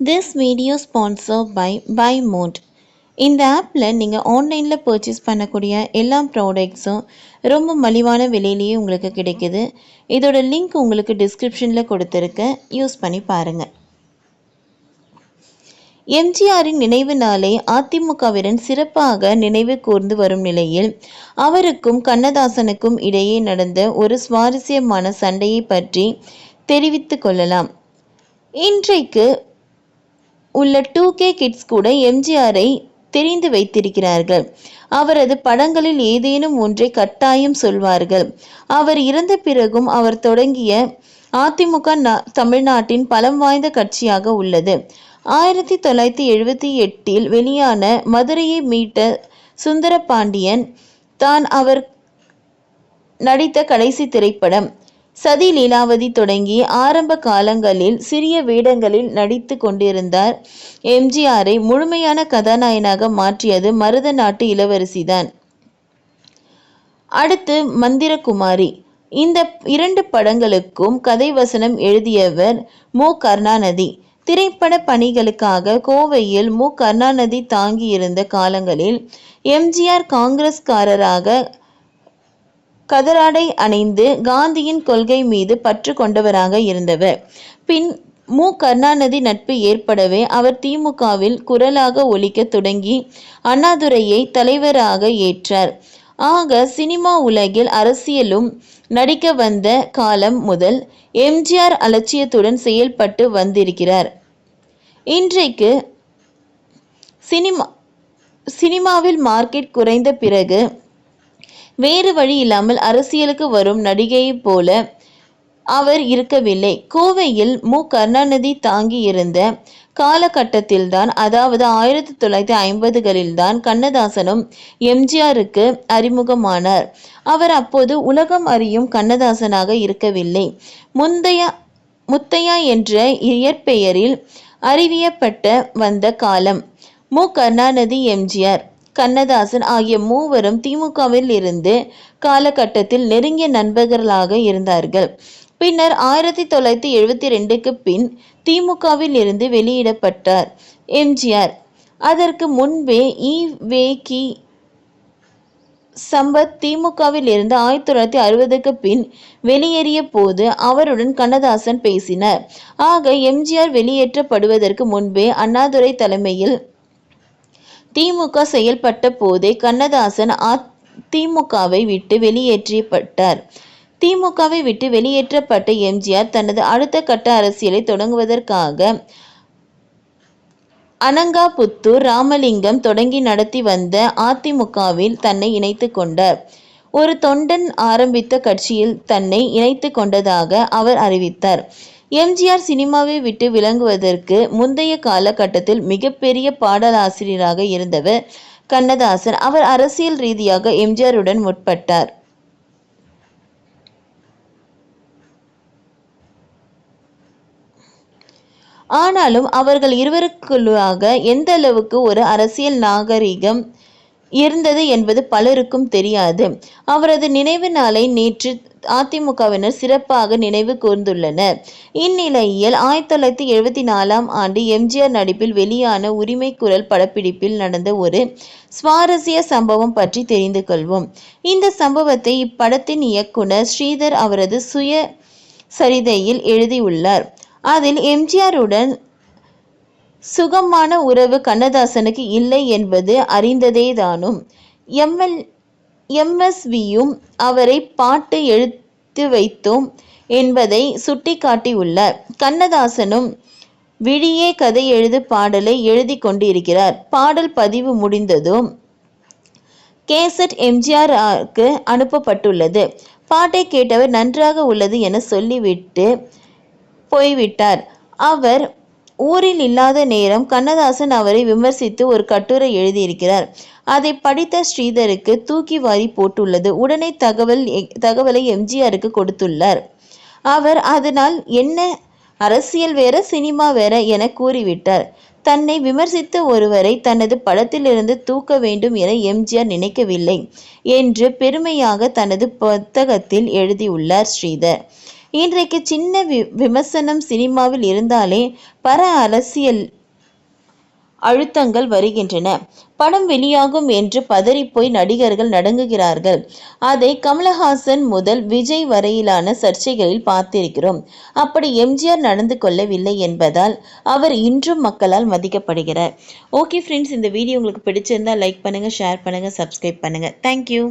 This video sponsor by by mod இந்த ஆப்பில் நீங்கள் ஆன்லைனில் பர்ச்சேஸ் பண்ணக்கூடிய எல்லா ப்ராடக்ட்ஸும் ரொம்ப மலிவான விலையிலேயே உங்களுக்கு கிடைக்குது. இதோட லிங்க் உங்களுக்கு டிஸ்கிரிப்ஷனில் கொடுத்துருக்கேன் யூஸ் பண்ணி பாருங்கள் எம்ஜிஆரின் நினைவு நாளை அதிமுகவிடன் சிறப்பாக நினைவு கூர்ந்து வரும் நிலையில் அவருக்கும் கண்ணதாசனுக்கும் இடையே நடந்த ஒரு சுவாரஸ்யமான சண்டையை பற்றி தெரிவித்து கொள்ளலாம். இன்றைக்கு உள்ள டூ கே கிட்ஸ் கூட எம்ஜிஆரை தெரிந்து வைத்திருக்கிறார்கள். அவரது படங்களில் ஏதேனும் ஒன்றை கட்டாயம் சொல்வார்கள். அவர் இறந்த பிறகும் அவர் தொடங்கிய அதிமுக தமிழ்நாட்டின் பலம் வாய்ந்த கட்சியாக உள்ளது. ஆயிரத்தி தொள்ளாயிரத்தி எழுபத்தி எட்டில் வெளியான மதுரையை மீட்ட சுந்தரபாண்டியன் தான் அவர் நடித்த கடைசி திரைப்படம். சதி லீலாவதி தொடங்கி ஆரம்ப காலங்களில் சிறிய வேடங்களில் நடித்து கொண்டிருந்தார். எம்ஜிஆரை முழுமையான கதாநாயகனாக மாற்றியது மருத நாட்டு இளவரசிதான். அடுத்து மந்திரகுமாரி. இந்த இரண்டு படங்களுக்கும் கதை வசனம் எழுதியவர் மு. கருணாநிதி. திரைப்பட பணிகளுக்காக கோவையில் மு. கருணாநிதி தாங்கியிருந்த காலங்களில் எம்ஜிஆர் காங்கிரஸ்காரராக கதராடை அணிந்து காந்தியின் கொள்கை மீது பற்று கொண்டவராக இருந்தவர். பின் மு. கருணாநிதி நட்பு ஏற்படவே அவர் திமுகவில் குரலாக ஒலிக்க தொடங்கி அண்ணாதுரையை தலைவராக ஏற்றார். ஆக சினிமா உலகில் அரசியலும் நடிக்க வந்த காலம் முதல் எம்ஜிஆர் அலட்சியத்துடன் செயல்பட்டு வந்திருக்கிறார். இன்றைக்கு சினிமா சினிமாவில் மார்க்கெட் குறைந்த பிறகு வேறு வழி இல்லாமல் அரசியலுக்கு வரும் நடிகையைப் போல அவர் இருக்கவில்லை. கோவையில் மு. கருணாநிதி தாங்கி இருந்த காலகட்டத்தில்தான் அதாவது ஆயிரத்தி தொள்ளாயிரத்தி ஐம்பதுகளில்தான் கண்ணதாசனும் எம்ஜிஆருக்கு அறிமுகமானார். அவர் அப்போது உலகம் அறியும் கண்ணதாசனாக இருக்கவில்லை. முந்தைய முத்தையா என்ற இயற்பெயரில் அறிவியப்பட்ட வந்த காலம். மு. கருணாநிதி எம்ஜிஆர் கண்ணதாசன் ஆகிய மூவரும் திமுகவில் இருந்து காலகட்டத்தில் நெருங்கிய நண்பர்களாக இருந்தார்கள். பின்னர் ஆயிரத்தி தொள்ளாயிரத்தி எழுபத்தி ரெண்டுக்கு பின் திமுகவில் இருந்து வெளியிடப்பட்டார் எம்ஜிஆர். அதற்கு முன்பே இ. வே. கி. சம்பத் திமுகவில் இருந்து ஆயிரத்தி தொள்ளாயிரத்தி அறுபதுக்கு பின் வெளியேறிய போது அவருடன் கண்ணதாசன் பேசினார். ஆக எம்ஜிஆர் வெளியேற்றப்படுவதற்கு முன்பே அண்ணாதுரை தலைமையில் திமுக செயல்பட்ட போதே கண்ணதாசன் திமுகவை விட்டு வெளியேற்றப்பட்டார். திமுகவை விட்டு வெளியேற்றப்பட்ட எம்ஜிஆர் தனது அடுத்த கட்ட அரசியலை தொடங்குவதற்காக அனங்காபுத்தூர் ராமலிங்கம் தொடங்கி நடத்தி வந்த அதிமுகவில் தன்னை இணைத்து கொண்டார். ஒரு தொண்டன் ஆரம்பித்த கட்சியில் தன்னை இணைத்து கொண்டதாக அவர் அறிவித்தார். எம்ஜிஆர் சினிமாவை விட்டு விளங்குவதற்கு முந்தைய காலகட்டத்தில் மிகப்பெரிய பாடலாசிரியராக இருந்தவர் கண்ணதாசன். அவர் அரசியல் ரீதியாக எம்ஜிஆருடன் முற்பட்டார். ஆனாலும் அவர்கள் இருவருக்குள்ளாக எந்த அளவுக்கு ஒரு அரசியல் நாகரிகம் இருந்தது என்பது பலருக்கும் தெரியாது. அவரது நினைவு நாளை நேற்று அதிமுகவினர் சிறப்பாக நினைவு கூர்ந்துள்ளனர். இந்நிலையில் ஆயிரத்தி தொள்ளாயிரத்தி எழுபத்தி நாலாம் ஆண்டு எம்ஜிஆர் நடிப்பில் வெளியான உரிமை குரல் படப்பிடிப்பில் நடந்த ஒரு சுவாரஸ்ய சம்பவம் பற்றி தெரிந்து கொள்வோம். இந்த சம்பவத்தை இப்படத்தின் இயக்குனர் ஸ்ரீதர் அவரது சுய சரிதையில் எழுதியுள்ளார். அதில் எம்ஜிஆருடன் சுகமான உறவு கண்ணதாசனுக்கு இல்லை என்பது அறிந்ததே தானும் எம்எல் எம்எஸ்வியும் அவரை பாட்டு எழுத்து வைத்தோம் என்பதை சுட்டிக்காட்டியுள்ளார். கண்ணதாசனும் விழியே கதை எழுது பாடலை எழுதி கொண்டிருக்கிறார். பாடல் பதிவு முடிந்ததும் கேசட் எம்ஜிஆருக்கு அனுப்பப்பட்டுள்ளது. பாட்டை கேட்டவர் நன்றாக உள்ளது என சொல்லிவிட்டு போய்விட்டார். அவர் ஊரில் இல்லாத நேரம் கண்ணதாசன் அவரை விமர்சித்து ஒரு கட்டுரை எழுதியிருக்கிறார். அதை படித்த ஸ்ரீதருக்கு தூக்கி வாரி போட்டுள்ளது. உடனே தகவல் தகவலை எம்ஜிஆருக்கு கொடுத்துள்ளார். அவர் அதனால் என்ன? அரசியல் வேற சினிமா வேற என கூறிவிட்டார். தன்னை விமர்சித்த ஒருவரை தனது படத்திலிருந்து தூக்க வேண்டும் என எம்ஜிஆர் நினைக்கவில்லை என்று பெருமையாக தனது புத்தகத்தில் எழுதியுள்ளார் ஸ்ரீதர். இன்றைக்கு சின்ன வி விமர்சனம் சினிமாவில் இருந்தாலே பர அரசியல் அழுத்தங்கள் வருகின்றன. படம் வெளியாகும் என்று பதறிப்போய் நடிகர்கள் நடுங்குகிறார்கள். அதை கமலஹாசன் முதல் விஜய் வரையிலான சர்ச்சைகளில் பார்த்திருக்கிறோம். அப்படி எம்ஜிஆர் நடந்து கொள்ளவில்லை என்பதால் அவர் இன்றும் மக்களால் மதிக்கப்படுகிறார். ஓகே ஃப்ரெண்ட்ஸ் இந்த வீடியோ உங்களுக்கு பிடிச்சிருந்தா லைக் பண்ணுங்கள் ஷேர் பண்ணுங்கள் சப்ஸ்கிரைப் பண்ணுங்கள் தேங்க்யூ